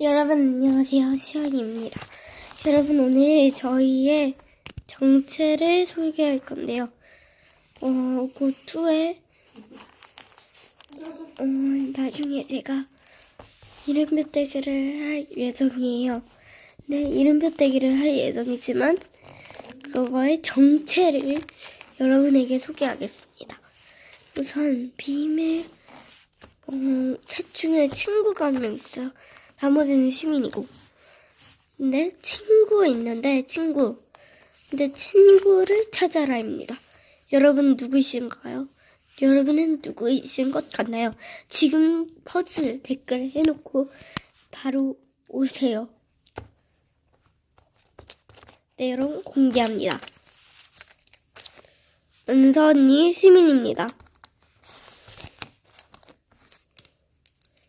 여러분 안녕하세요 시연입니다. 여러분 오늘 저희의 정체를 소개할 건데요. 어, 고2에 어, 나중에 제가 이름표 떼기를 할 예정이에요. 네, 이름표 떼기를 할 예정이지만 그거의 정체를 여러분에게 소개하겠습니다. 우선 비밀 어, 셋 중에 친구가 한 명 있어요. 나머지는 시민이고. 근데 친구 있는데 친구. 근데 친구를 찾아라입니다. 여러분 누구이신가요? 여러분은 누구이신 것 같나요? 지금 퍼즐 댓글 해놓고 바로 오세요. 네, 여러분 공개합니다. 은선이 시민입니다.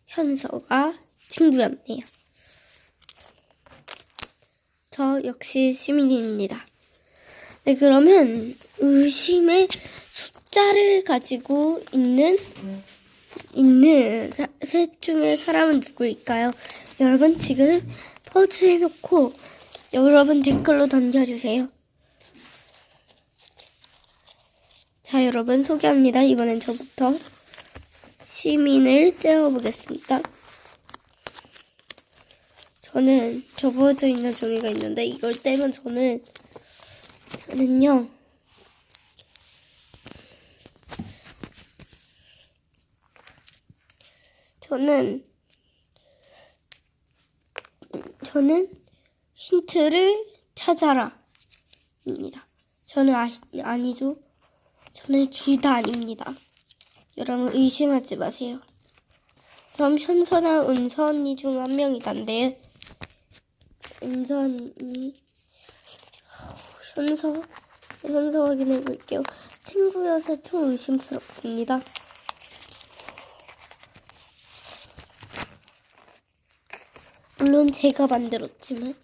현서가 친구였네요. 저 역시 시민입니다. 네, 그러면 의심의 숫자를 가지고 있는 있는 사- 셋 중에 사람은 누구일까요? 여러분 지금 퍼즐 해놓고 여러분 댓글로 던져주세요. 자, 여러분 소개합니다. 이번엔 저부터 시민을 떼어보겠습니다. 저는 접어져 있는 종이가 있는데 이걸 떼면 저는 저는요 저는 저는 힌트를 찾아라 입니다. 저는 아, 아니죠. 저는 둘다 아닙니다. 여러분 의심하지 마세요. 그럼 현서나 은선이 중한 명이던데 은선이 현서 현서 확인해 볼게요. 친구여서 좀 의심스럽습니다. 물론 제가 만들었지만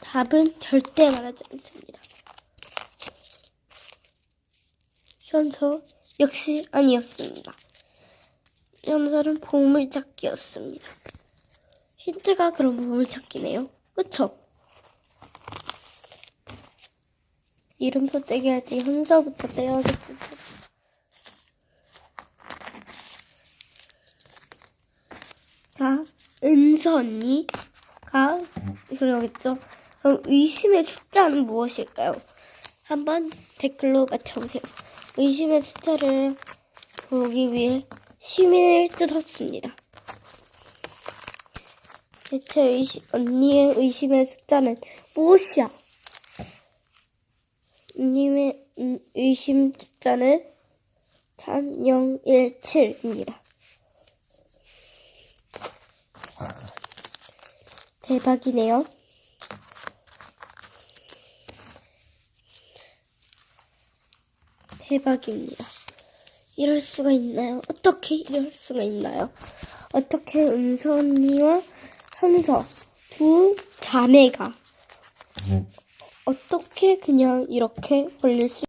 답은 절대 말하지 않습니다. 현서 역시 아니었습니다. 연설은 보물찾기였습니다. 힌트가 그럼 보물찾기네요. 그쵸? 이름표 떼기 할때 현서부터 떼야겠습니다. 자, 언니가 그러겠죠. 그럼 의심의 숫자는 무엇일까요? 한번 댓글로 맞춰보세요. 의심의 숫자를 보기 위해 시민을 뜯었습니다. 대체 의심, 언니의 의심의 숫자는 무엇이야? 언니의 음, 의심 숫자는 3017입니다. 대박이네요. 대박입니다. 이럴 수가 있나요? 어떻게 이럴 수가 있나요? 어떻게 은선이와 현서. 두 자매가. 어떻게 그냥 이렇게 걸릴 수